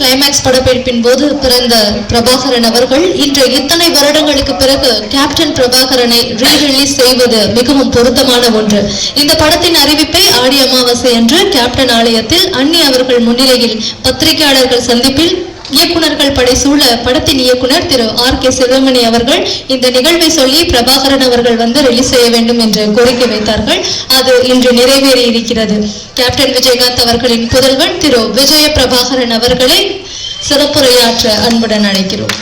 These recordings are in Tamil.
கிளைமேக்ஸ் படப்பிடிப்பின் போது பிறந்த பிரபாகரன் அவர்கள் இன்று இத்தனை வருடங்களுக்கு பிறகு கேப்டன் பிரபாகரனை ரீ ரிலீஸ் செய்வது மிகவும் பொருத்தமான ஒன்று. இந்த படத்தின் அறிவிப்பை ஆடி அமாவாசை அன்று கேப்டன் ஆலயத்தில் அன்னி அவர்கள் முன்னிலையில் பத்திரிகையாளர்கள் சந்திப்பில் இயக்குநர்கள் படை சூழ படத்தின் இயக்குனர் திரு ஆர் கே சிவமணி அவர்கள் இந்த நிகழ்வை சொல்லி பிரபாகரன் அவர்கள் வந்து ரிலீஸ் செய்ய வேண்டும் என்று கோரிக்கை வைத்தார்கள். அது இன்று நிறைவேறி இருக்கிறது கேப்டன் விஜயகாந்த் அவர்களின் புதல்வன் திரு விஜய பிரபாகரன் அவர்களை சிறப்புரையாற்ற அன்புடன் அழைக்கிறோம்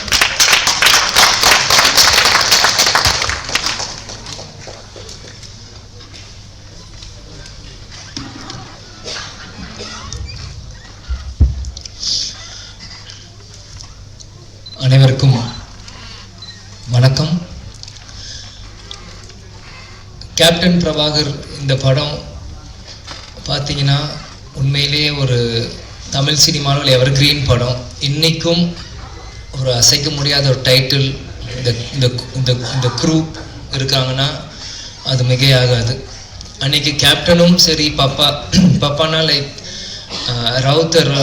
அனைவருக்கும் வணக்கம் கேப்டன் பிரபாகர் இந்த படம் பார்த்தீங்கன்னா உண்மையிலேயே ஒரு தமிழ் சினிமாவில் எவர் கிரீன் படம். இன்றைக்கும் ஒரு அசைக்க முடியாத ஒரு டைட்டில் இந்த இந்த இந்த இந்த க்ரூ இருக்காங்கன்னா அது மிகையாகாது. அன்றைக்கி கேப்டனும் சரி பப்பா பப்பானா லைக் ரவுத்தர்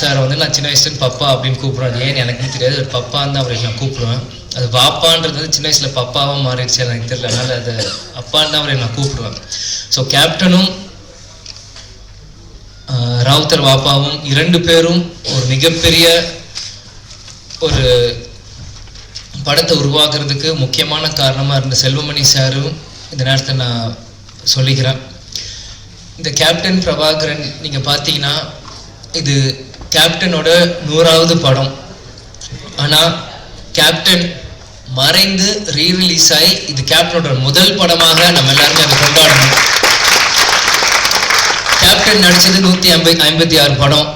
சார் வந்து நான் சின்ன வயசுலேருந்து பப்பா அப்படின்னு கூப்பிடுவேன் ஏன் எனக்கும் தெரியாது பப்பான்னு தான் அவரை நான் கூப்பிடுவேன். அது பாப்பான்றது வந்து சின்ன வயசுல பப்பாவா மாறிடுச்சு எனக்கு தெரியல. அதனால அது அப்பான்னு அவரை நான் கூப்பிடுவேன். ஸோ கேப்டனும் ராவுத்தர் வாப்பாவும் இரண்டு பேரும் ஒரு மிகப்பெரிய ஒரு படத்தை உருவாக்குறதுக்கு முக்கியமான காரணமாக இருந்த செல்வமணி சாரும் இந்த நேரத்தை நான் சொல்லிக்கிறேன். இந்த கேப்டன் பிரபாகரன் நீங்கள் பார்த்தீங்கன்னா இது கேப்டனோட நூறாவது படம். ஆனால் கேப்டன் மறைந்து ரீ ரிலீஸ் ஆகி இது கேப்டனோட முதல் படமாக நம்ம எல்லாருமே அதை கொண்டாடணும். கேப்டன் நடிச்சது நூற்றி ஐம்பது ஐம்பத்தி ஆறு படம்.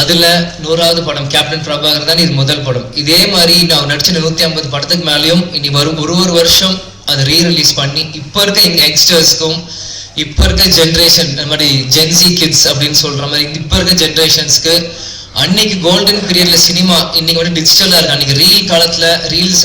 அதுல நூறாவது படம் கேப்டன் பிரபாகர் தான் இது முதல் படம். இதே மாதிரி நான் நடிச்ச நூற்றி ஐம்பது படத்துக்கு மேலேயும் இனி வரும் ஒரு ஒரு வருஷம் அதை ரீ ரிலீஸ் பண்ணி இப்போ இருக்க எங்க யங்ஸ்டர்ஸ்க்கும் இப்போ இருக்க ஜென்ரேஷன் இந்த மாதிரி ஜென்சி கிட்ஸ் அப்படின்னு சொல்ற மாதிரி இப்போ இருக்க ஜென்ரேஷன்ஸ்க்கு அன்னைக்கு கோல்டன் பீரியட்ல சினிமா இன்னைக்கு வந்து டிஜிட்டலா இருக்கு? அன்னைக்கு ரீல் காலத்துல ரீல்ஸ்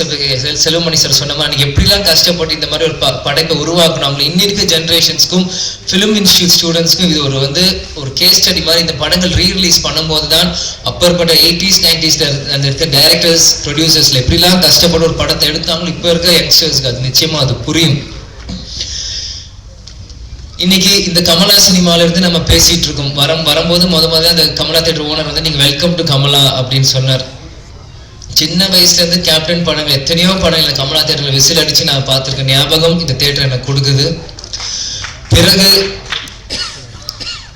செல்வமணி சார் சொன்ன மாதிரி அன்னைக்கு எப்படிலாம் கஷ்டப்பட்டு இந்த மாதிரி ஒரு ப- படைப்பை உருவாக்கணும்? அவங்க இன்னி இருக்க ஜென்ரேஷன்ஸ்க்கும் ஃபிலிம் இன்ஸ்டியூட் ஸ்டூடெண்ட்ஸ்க்கும் இது ஒரு வந்து ஒரு கேஸ் ஸ்டடி மாதிரி இந்த படங்கள் ரீ ரிலீஸ் பண்ணும்போது தான் அப்பற்பட்ட எயிட்டிஸ் நைன்டிஸ்ல அந்த இருக்க டைரக்டர்ஸ் ப்ரொடியூசர்ஸ்ல எப்படிலாம் கஷ்டப்பட்டு ஒரு படத்தை எடுத்தாங்களோ இப்போ இருக்க யங்ஸ்டர்ஸ்க்கு அது நிச்சயமா அது புரியும். இன்னைக்கு இந்த கமலா சினிமால இருந்து நம்ம பேசிட்டு இருக்கோம். வரம் வரும்போது முத முதல்ல அந்த கமலா தேட்டர் ஓனர் வந்து நீங்க வெல்கம் டு கமலா அப்படின்னு சொன்னார். சின்ன வயசுல இருந்து கேப்டன் படங்கள் எத்தனையோ படங்கள் கமலா தேட்டர்ல விசில் அடிச்சு நான் பார்த்துருக்கேன். ஞாபகம் இந்த தேட்டர் எனக்கு கொடுக்குது. பிறகு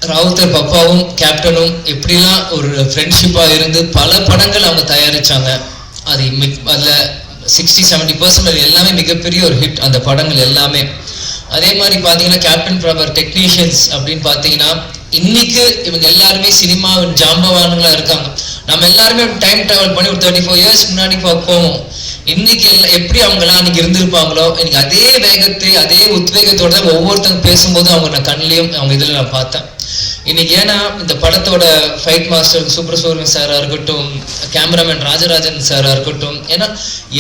ராவுத்தர் பப்பாவும் கேப்டனும் எப்படிலாம் ஒரு ஃப்ரெண்ட்ஷிப்பா இருந்து பல படங்கள் அவங்க தயாரிச்சாங்க. அது மிக்- அதுல சிக்ஸ்டி செவன்டி பர்சன்ட் எல்லாமே மிகப்பெரிய ஒரு ஹிட் அந்த படங்கள் எல்லாமே. அதே மாதிரி பார்த்தீங்கன்னா கேப்டன் பிரபர் டெக்னீஷியன்ஸ் அப்படின்னு பார்த்தீங்கன்னா இன்னைக்கு இவங்க எல்லாருமே சினிமாவின் ஜாம்பவான்களா இருக்காங்க. நம்ம எல்லாருமே டைம் டிராவல் பண்ணி ஒரு தேர்ட்டி ஃபோர் இயர்ஸ் முன்னாடி பார்ப்போம் போவோம். இன்னைக்கு எல்லாம் எப்படி அவங்கெல்லாம் அன்னைக்கு இருந்திருப்பாங்களோ இன்னைக்கு அதே வேகத்தை அதே உத்வேகத்தோட தான் ஒவ்வொருத்தங்க பேசும்போது அவங்க நான் கண்ணிலையும் அவங்க இதில் நான் பார்த்தேன். இன்னைக்கு ஏன்னா இந்த படத்தோட ஃபைட் மாஸ்டர் சூப்பர் சூரியன் சாரா இருக்கட்டும் கேமராமேன் ராஜராஜன் சாரா இருக்கட்டும் ஏன்னா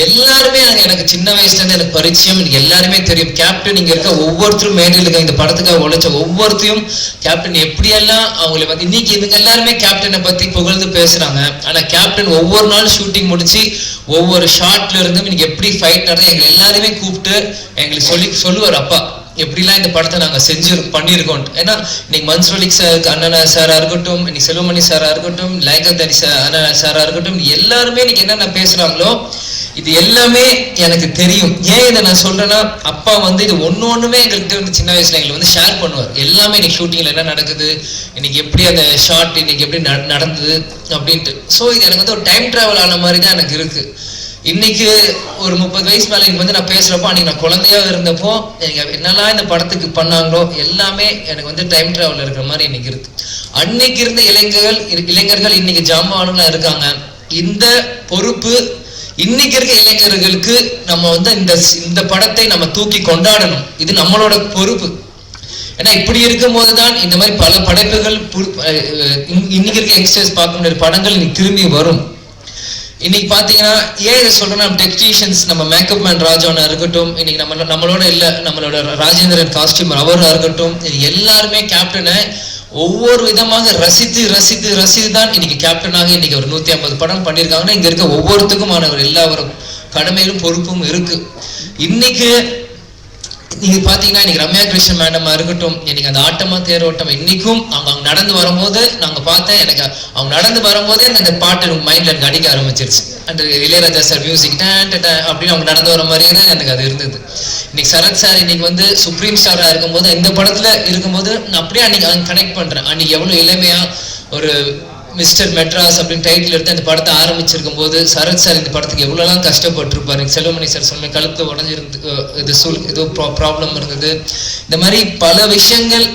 எல்லாருமே எனக்கு- எனக்கு சின்ன வயசுல இருந்து எனக்கு பரிச்சயம் எனக்கு எல்லாருமே தெரியும். கேப்டன் இங்க இருக்க ஒவ்வொருத்தரும் மேடையில் இருக்க இந்த படத்துக்காக உழைச்ச ஒவ்வொருத்தையும் கேப்டன் எப்படியெல்லாம் அவங்களை வந்து இன்னைக்கு இதுக்கு எல்லாருமே கேப்டனை பத்தி புகழ்ந்து பேசுறாங்க. ஆனா கேப்டன் ஒவ்வொரு நாள் ஷூட்டிங் முடிச்சு ஒவ்வொரு ஷாட்ல இருந்தும் இன்னைக்கு எப்படி ஃபைட் நடந்தது எங்களை எல்லாருமே கூப்பிட்டு எங்களுக்கு சொல்லி சொல்லுவார் அப்பா. எப்படிலாம் இந்த படத்தை நாங்கள் செஞ்சு பண்ணியிருக்கோம். ஏன்னா இன்னைக்கு மன்சுவலிக் சார் அண்ணனா சாராக இருக்கட்டும் இன்னைக்கு செல்வமணி சாராக இருக்கட்டும் லைகந்தனி சார் அண்ணா சாராக இருக்கட்டும் எல்லாருமே இன்னைக்கு என்னென்ன பேசுகிறாங்களோ இது எல்லாமே எனக்கு தெரியும். ஏன் இதை நான் சொல்றேன்னா அப்பா வந்து இது ஒன்று ஒன்றுமே எங்கள்கிட்ட வந்து சின்ன வயசுல எங்களுக்கு வந்து ஷேர் பண்ணுவார். எல்லாமே இன்னைக்கு ஷூட்டிங்ல என்ன நடக்குது இன்னைக்கு எப்படி அந்த ஷார்ட் இன்னைக்கு எப்படி நடந்தது அப்படின்ட்டு. ஸோ இது எனக்கு வந்து ஒரு டைம் டிராவல் ஆன மாதிரி தான் எனக்கு இருக்குது இன்னைக்கு ஒரு முப்பது வயசு மேலே எனக்கு வந்து நான் பேசுறப்போ அன்னைக்கு நான் குழந்தையா இருந்தப்போ எனக்கு என்னெல்லாம் இந்த படத்துக்கு பண்ணாங்களோ எல்லாமே எனக்கு வந்து டைம் டிராவல் இருக்கிற மாதிரி இன்னைக்கு இருக்கு. அன்னைக்கு இருந்த இளைஞர்கள் இளைஞர்கள் இன்னைக்கு ஜாமான்களா இருக்காங்க. இந்த பொறுப்பு இன்னைக்கு இருக்க இளைஞர்களுக்கு நம்ம வந்து இந்த இந்த படத்தை நம்ம தூக்கி கொண்டாடணும். இது நம்மளோட பொறுப்பு. ஏன்னா இப்படி இருக்கும்போது தான் இந்த மாதிரி பல படைப்புகள் புது- இன்- இன்னைக்கு இருக்க யங்ஸ்டர்ஸ் பார்க்க முடியாத படங்கள் இன்னைக்கு திரும்பி வரும். இன்னைக்கு பாத்தீங்கன்னா ஏன் இதை சொல்றேன்னா டெக்னீஷியன்ஸ் நம்ம மேக்கப் மேன் ராஜானா இருக்கட்டும் இன்னைக்கு நம்ம நம்மளோட இல்ல நம்மளோட ராஜேந்திரன் காஸ்டியூமர் அவரா இருக்கட்டும் எல்லாருமே கேப்டனை ஒவ்வொரு விதமாக ரசித்து ரசித்து ரசித்து தான் இன்னைக்கு கேப்டனாக இன்னைக்கு ஒரு நூத்தி ஐம்பது படம் பண்ணியிருக்காங்கன்னா இங்க இருக்க ஒவ்வொருத்துக்குமான ஒரு எல்லாவரும் கடமையிலும் பொறுப்பும் இருக்கு. இன்னைக்கு நீங்க பாத்தீங்கன்னா இன்னைக்கு ரம்யா கிருஷ்ணன் மேடமா இருக்கட்டும் இன்னைக்கு அந்த ஆட்டமா தேரோட்டம் இன்னைக்கும் அவங்க அவங்க நடந்து வரும்போது நாங்க பார்த்தேன் எனக்கு அவங்க நடந்து வரும்போதே அந்த பாட்டு எனக்கு மைண்ட்ல எனக்கு அடிக்க ஆரம்பிச்சிருச்சு. அண்ட் இளையராஜா சார் மியூசிக் அப்படின்னு அவங்க நடந்து வர மாதிரியே தான் எனக்கு அது இருந்தது. இன்னைக்கு சரத் சார் இன்னைக்கு வந்து சுப்ரீம் ஸ்டாரா இருக்கும்போது இந்த படத்துல இருக்கும்போது நான் அப்படியே அன்னைக்கு கனெக்ட் பண்றேன். அன்னைக்கு எவ்வளவு இளமையா ஒரு மிஸ்டர் மெட்ராஸ் அப்படின்னு டைட்டில் எடுத்து அந்த படத்தை ஆரம்பிச்சிருக்கும் போது சரத் சார் இந்த படத்துக்கு எவ்வளோலாம் கஷ்டப்பட்டிருப்பாரு? செல்வமணி சார் சொன்ன கழுத்து உடஞ்சிருந்து இது சூழ் ஏதோ ப்ராப்ளம் இருந்தது. இந்த மாதிரி பல விஷயங்கள்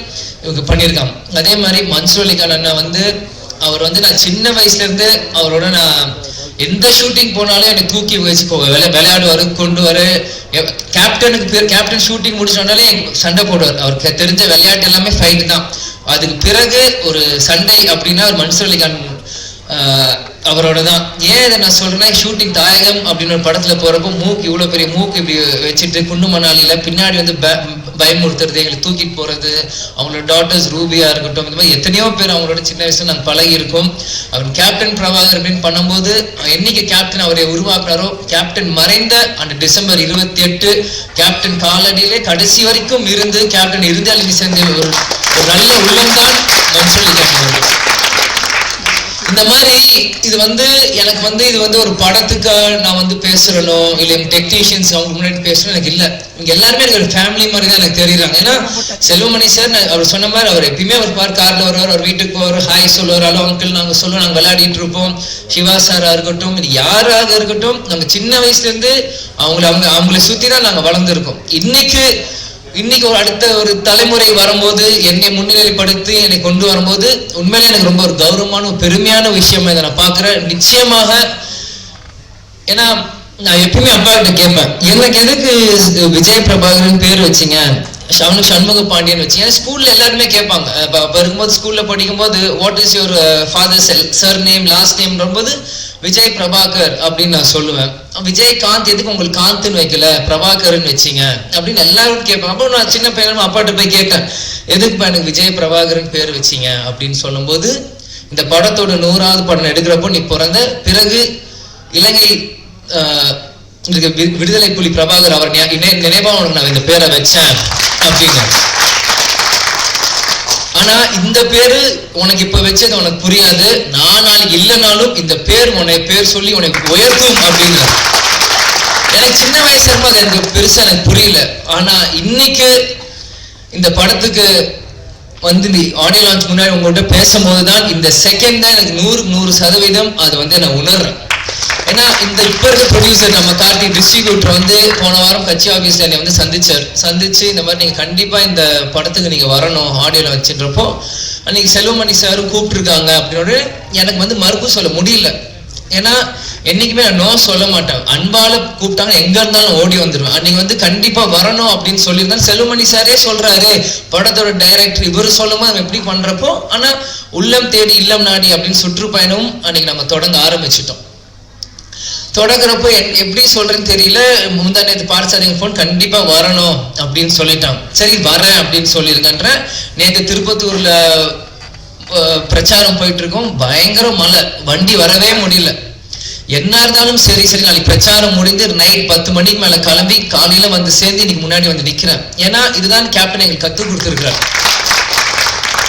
இவங்க பண்ணியிருக்காங்க. அதே மாதிரி மன்சூர் அலிகான் அண்ணா வந்து அவர் வந்து நான் சின்ன வயசுலேருந்து அவரோட நான் எந்த ஷூட்டிங் போனாலும் எனக்கு தூக்கி வச்சு விளை விளையாடுவாரு கொண்டு வர. கேப்டனுக்கு பேர் கேப்டன் ஷூட்டிங் முடிச்சோடனாலே எனக்கு சண்டை போடுவார். அவருக்கு தெரிஞ்ச விளையாட்டு எல்லாமே ஃபைட் தான். அதுக்கு பிறகு ஒரு சண்டை அப்படின்னா ஒரு மன்சூர் அலிகான் அவரோட தான். ஏன் இதை நான் சொல்றேன்னா ஷூட்டிங் தாயகம் அப்படின்னு ஒரு படத்துல போறப்போ மூக்கு இவ்வளோ பெரிய மூக்கு இப்படி வச்சுட்டு குண்டு மணாலியில பின்னாடி வந்து பயமுறுத்துறது எங்களை தூக்கிட்டு போறது அவங்களோட டாட்டர்ஸ் ரூபியா இருக்கட்டும் இந்த மாதிரி எத்தனையோ பேர் அவங்களோட சின்ன வயசுல நாங்கள் பழகி இருக்கோம் அவர் கேப்டன் பிரபாகர் அப்படின்னு பண்ணும்போது என்னைக்கு கேப்டன் அவரை உருவாக்குறாரோ கேப்டன் மறைந்த அந்த டிசம்பர் இருபத்தி எட்டு கேப்டன் காலடியிலே கடைசி வரைக்கும் இருந்து கேப்டன் இருந்தாலும் சேர்ந்த ஒரு ஒரு நல்ல உள்ளம்தான் மனுஷன் கேப்டன் அவர்கள். இந்த மாதிரி இது வந்து எனக்கு வந்து இது வந்து ஒரு படத்துக்கு நான் வந்து பேசுறனோ இல்லை டெக்னீஷியன்ஸ் அவங்க முன்னாடி பேசணும் எனக்கு இல்லை. இவங்க எல்லாருமே எனக்கு ஒரு ஃபேமிலி மாதிரி தான் எனக்கு தெரியுறாங்க. ஏன்னா செல்வமணி சார் நான் அவர் சொன்ன மாதிரி அவர் எப்பயுமே அவர் பார் கார்ல வருவார் அவர் வீட்டுக்கு போவார் ஹாய் சொல்லுவார் ஹலோ அங்கிள் நாங்க சொல்லுவோம் நாங்க விளையாடிட்டு இருப்போம். சிவா சாரா இருக்கட்டும் இது யாராக இருக்கட்டும் நாங்க சின்ன வயசுல இருந்து அவங்கள அவங்க அவங்கள சுத்தி தான் நாங்க வளர்ந்துருக்கோம். இன்னைக்கு இன்னைக்கு ஒரு அடுத்த ஒரு தலைமுறை வரும்போது என்னை முன்னிலைப்படுத்தி என்னை கொண்டு வரும்போது உண்மையிலே எனக்கு ரொம்ப ஒரு கௌரவமான பெருமையான விஷயமா இதை நான் பார்க்கிறேன். நிச்சயமாக ஏன்னா நான் எப்பவுமே அப்பா கிட்ட கேட்பேன். எனக்கு எதுக்கு விஜய் பிரபாகரன் பேர் வச்சீங்க? அவனுக்கு சண்முக பாண்டியன் வச்சீங்க? ஸ்கூல்ல எல்லாருமே கேட்பாங்க. இப்போ இருக்கும்போது ஸ்கூல்ல படிக்கும்போது வாட் இஸ் யுவர் ஃபாதர் செல் சர் நேம் லாஸ்ட் நேம் போது விஜய் பிரபாகர் அப்படின்னு நான் சொல்லுவேன். விஜயகாந்த் எதுக்கு உங்களுக்கு காந்த்னு வைக்கல? பிரபாகர்னு வச்சீங்க. அப்படின்னு எல்லாரும் கேட்பாங்க. அப்போ நான் சின்ன பையனும் அப்பாட்ட போய் கேட்டேன். எதுக்குப்பா எனக்கு விஜய் பிரபாகரன் பேர் வச்சீங்க? அப்படின்னு சொல்லும்போது இந்த படத்தோட நூறாவது படம் எடுக்கிறப்போ நீ பிறந்த பிறகு இலங்கை விடுதலை புலி பிரபாகர் அவர் நினைவாக நினைவா உனக்கு நான் இந்த பேரை வச்சேன். அப்படின்னு. ஆனா இந்த பேரு உனக்கு இப்ப வச்சது உனக்கு புரியாது. நான் நாளைக்கு இல்லைனாலும் இந்த பேர் உன்னை பேர் சொல்லி உனக்கு உயர்த்தும் அப்படின்னு எனக்கு சின்ன வயசுல இருக்கும்போது அது எனக்கு பெருசா எனக்கு புரியல. ஆனா இன்னைக்கு இந்த படத்துக்கு வந்து இந்த ஆடியோ லான்ச் முன்னாடி உங்கள்கிட்ட பேசும்போது தான் இந்த செகண்ட் தான் எனக்கு நூறு நூறு சதவீதம் அது வந்து நான் உணர்றேன். ஏன்னா இந்த இப்ப இருக்க ப்ரொடியூசர் நம்ம கார்த்தி டிஸ்ட்ரிபியூட்டர் வந்து போன வாரம் கட்சி ஆஃபீஸ்ல என்னை வந்து சந்திச்சார். சந்திச்சு இந்த மாதிரி நீங்க கண்டிப்பா இந்த படத்துக்கு நீங்க வரணும் ஆடியோல வச்சுன்றப்போ அன்னைக்கு செல்வமணி சாரும் கூப்பிட்டுருக்காங்க அப்படின்னு எனக்கு வந்து மறுப்பு சொல்ல முடியல. ஏன்னா என்னைக்குமே நான் நோ சொல்ல மாட்டேன். அன்பால கூப்பிட்டாங்க எங்க இருந்தாலும் ஓடி வந்துருவேன். அன்னைக்கு வந்து கண்டிப்பா வரணும் அப்படின்னு சொல்லியிருந்தேன் செல்வமணி சாரே சொல்றாரு. படத்தோட டைரக்டர் இவரு சொல்லும்போது நம்ம எப்படி பண்றப்போ ஆனா உள்ளம் தேடி இல்லம் நாடி அப்படின்னு சுற்றுப்பயணமும் அன்னைக்கு நம்ம தொடங்க ஆரம்பிச்சிட்டோம். தொடங்குறப்போ எப்படி சொல்றேன்னு தெரியல. முந்தா நேற்று பார்சாரிங்க ஃபோன் கண்டிப்பா வரணும் அப்படின்னு சொல்லிட்டான். சரி வரேன் அப்படின்னு சொல்லிருங்கன்ற நேற்று திருப்பத்தூர்ல பிரச்சாரம் போயிட்டு இருக்கோம் பயங்கர மழை. வண்டி வரவே முடியல. என்ன இருந்தாலும் சரி சரி நாளைக்கு பிரச்சாரம் முடிந்து நைட் பத்து மணிக்கு மேல கிளம்பி காலையில வந்து சேர்ந்து இன்னைக்கு முன்னாடி வந்து நிக்கிறேன். ஏன்னா இதுதான் கேப்டன் எங்களுக்கு கத்து கொடுத்துருக்கிறார்.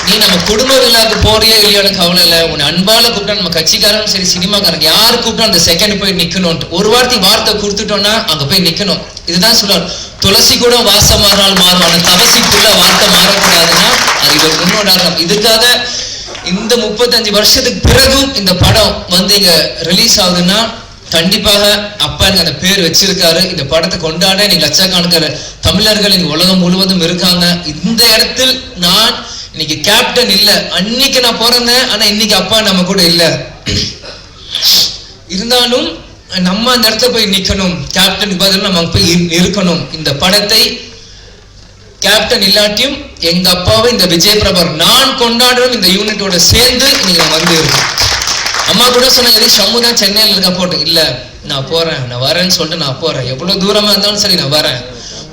நீ நம்ம குடும்ப விழாவுக்கு போறியோ இல்லையோன்னு கவலை இல்லை உன்னை அன்பால கூப்பிட்டா நம்ம கட்சிக்காரனும் சரி சினிமாக்காரங்க யாரு கூப்பிட்டா அந்த செகண்ட் போய் நிக்கணும்ட்டு ஒரு வார்த்தை வார்த்தை கொடுத்துட்டோம்னா அங்க போய் நிக்கணும். இதுதான் சொல்லுவார் துளசி கூட வாசம் மாறினால் மாறுவான தபசிக்குள்ள வார்த்தை மாறக்கூடாதுன்னா அது இது ஒரு முன்னோடாரம் இதுக்காக இந்த முப்பத்தஞ்சு வருஷத்துக்கு பிறகும் இந்த படம் வந்து இங்க ரிலீஸ் ஆகுதுன்னா கண்டிப்பாக அப்பா எனக்கு அந்த பேர் வச்சிருக்காரு. இந்த படத்தை கொண்டாட இன்னைக்கு லட்சக்கணக்கான தமிழர்கள் இங்க உலகம் முழுவதும் இருக்காங்க. இந்த இடத்தில் நான் இன்னைக்கு கேப்டன் இல்ல. அன்னைக்கு நான் பிறந்தேன் ஆனா இன்னைக்கு அப்பா நம்ம கூட இல்ல. இருந்தாலும் நம்ம அந்த இடத்துல போய் நிக்கணும். கேப்டனுக்கு பதில் நம்ம போய் இருக்கணும். இந்த படத்தை கேப்டன் இல்லாட்டியும் எங்க அப்பாவை இந்த விஜய் பிரபர் நான் கொண்டாடுறோம் இந்த யூனிட்டோட சேர்ந்து நீங்க வந்து இருக்கணும் அம்மா கூட சொன்னாங்க எது ஷம்மு தான் சென்னையில் இருக்க போட்டு இல்ல நான் போறேன் நான் வரேன்னு சொல்லிட்டு நான் போறேன். எவ்வளவு தூரமா இருந்தாலும் சரி நான் வரேன்.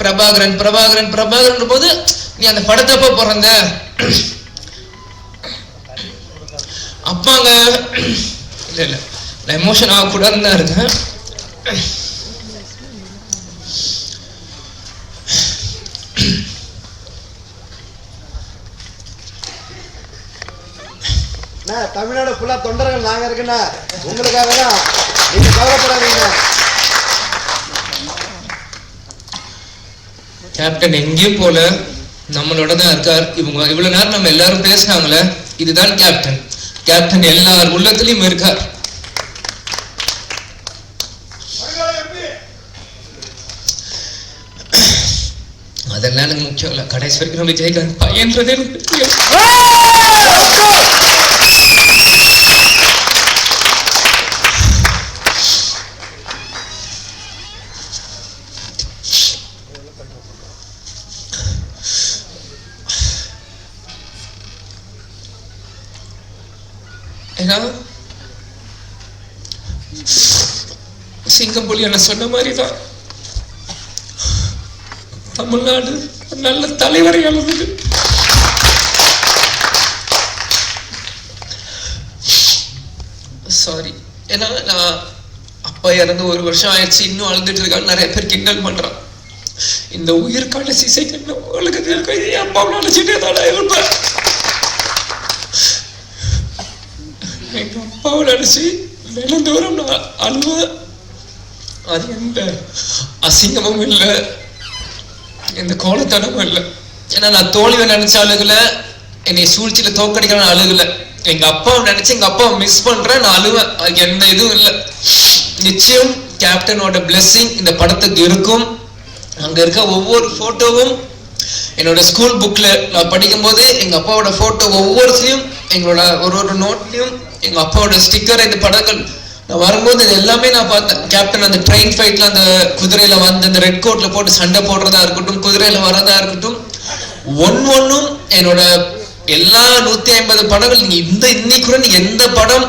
பிரபாகரன் பிரபாகரன் பிரபாகரன் போது நீ அந்த படத்தப்ப பிறந்த? அப்பாங்க இல்ல இல்ல. நான் எமோஷன் ஆகக்கூடாதுன்னு தான் இருக்கேன். அண்ணா, தமிழ்நாடு ஃபுல்லா தொண்டர்கள் நாங்க இருக்குண்ணா. உங்களுக்காக தான் நீங்க கவலைப்படாதீங்க. கேப்டன் எங்கேயும் போல நம்மளோட தான் இருக்கார். இவங்க இவ்வளவு நேரம் நம்ம எல்லாரும் பேசினாங்களே இதுதான் கேப்டன். கேப்டன் எல்லார் உள்ளத்திலையும் இருக்கார். அதெல்லாம் எனக்கு முக்கியம் இல்ல. கடைசி வரைக்கும் நம்ம விஜயகாந்த் பையன்றதே எனக்கு சிங்கம்பொலி என்ன சொன்ன மாதிரி தான் தமிழ்நாடு நல்ல தலைவரை இழந்தது சாரி ஏன்னா நான் அப்பா இறந்து ஒரு வருஷம் ஆயிடுச்சு இன்னும் அழுதுட்டு இருக்கான்னு நிறைய பேர் கிண்டல் பண்றான். இந்த உயிர் கடைசி செகண்ட் உங்களுக்கு இருக்கும் இது அப்பா நினைச்சிட்டே இருப்பேன் எங்க அப்பாவை நினைச்சு தினந்தோறும் நான் அழுவேன் அது எந்த அசிங்கமும் இல்லை. எந்த கோலத்தனமும் இல்லை. ஏன்னா நான் தோல்வியை நினைச்ச அழுகல என்னை சூழ்ச்சியில தோக்கடிக்கிற அழுகல. எங்க அப்பாவை நினைச்சு எங்க அப்பாவை மிஸ் பண்றேன் நான் அழுவேன். அதுக்கு எந்த இதுவும் இல்லை. நிச்சயம் கேப்டனோட blessing இந்த படத்துக்கு இருக்கும். அங்க இருக்க ஒவ்வொரு போட்டோவும் என்னோட ஸ்கூல் புக்ல நான் படிக்கும்போது எங்க அப்பாவோட போட்டோ ஒவ்வொருத்தையும் எங்களோட ஒரு ஒரு நோட்லயும் எங்க அப்பாவோட ஸ்டிக்கர் இந்த படங்கள் நான் வரும்போது இது எல்லாமே நான் பார்த்தேன். கேப்டன் அந்த ட்ரெயின் ஃபைட்ல அந்த குதிரையில வந்து அந்த ரெட் கோட்ல போட்டு சண்டை போடுறதா இருக்கட்டும் குதிரையில வரதா இருக்கட்டும் ஒன் ஒன்னும் என்னோட எல்லா நூத்தி ஐம்பது படங்கள் நீங்க இந்த இன்னைக்கு கூட நீங்க எந்த படம்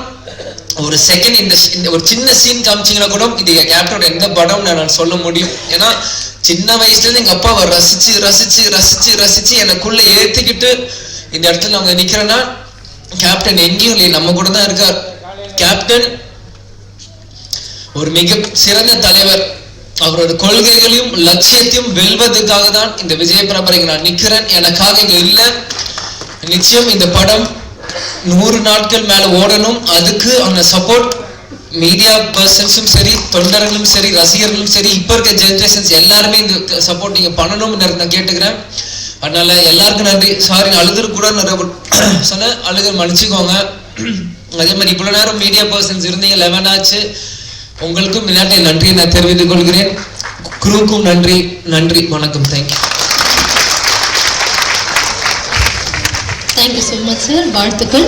ஒரு செகண்ட் இந்த இந்த ஒரு சின்ன சீன் காமிச்சீங்கன்னா கூட இது கேப்டனோட எந்த படம் நான் சொல்ல முடியும். ஏன்னா சின்ன வயசுல இருந்து எங்க அப்பாவை ரசிச்சு ரசிச்சு ரசிச்சு ரசிச்சு எனக்குள்ள ஏத்திக்கிட்டு இந்த இடத்துல அவங்க நிக்கிறேன்னா கேப்டன் எங்கேயும் இல்லை நம்ம கூட தான் இருக்கார். கேப்டன் ஒரு மிக சிறந்த தலைவர். அவரோட கொள்கைகளையும் லட்சியத்தையும் வெல்வதற்காக தான் இந்த விஜயபிரபரை நான் நிக்கிறேன். எனக்காக இங்க இல்ல. நிச்சயம் இந்த படம் நூறு நாட்கள் மேல ஓடணும். அதுக்கு அந்த சப்போர்ட் மீடியா பர்சன்ஸும் சரி தொண்டர்களும் சரி ரசிகர்களும் சரி இப்ப இருக்க ஜென்ரேஷன்ஸ் எல்லாருமே இந்த சப்போர்ட் நீங்க பண்ணணும்னு நான் கேட்டுக்கிறேன். அதனால எல்லாருக்கும் நன்றி. சாரி அழுதுரு கூட சொன்னேன். அழுது மன்னிச்சுக்கோங்க. அதே மாதிரி இவ்வளவு நேரம் மீடியா பர்சன்ஸ் இருந்தீங்க லெவன் ஆச்சு. உங்களுக்கும் விளையாட்டை நன்றியை நான் தெரிவித்துக் கொள்கிறேன். குருவுக்கும் நன்றி நன்றி வணக்கம் thank you thank you so much sir வாழ்த்துக்கள்.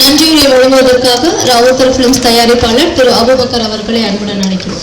நன்றியுரை வழங்குவதற்காக ராவுத்தர் ஃபிலிம்ஸ் தயாரிப்பாளர் திரு அபுபக்கர் அவர்களை அன்புடன் அழைக்கிறோம்.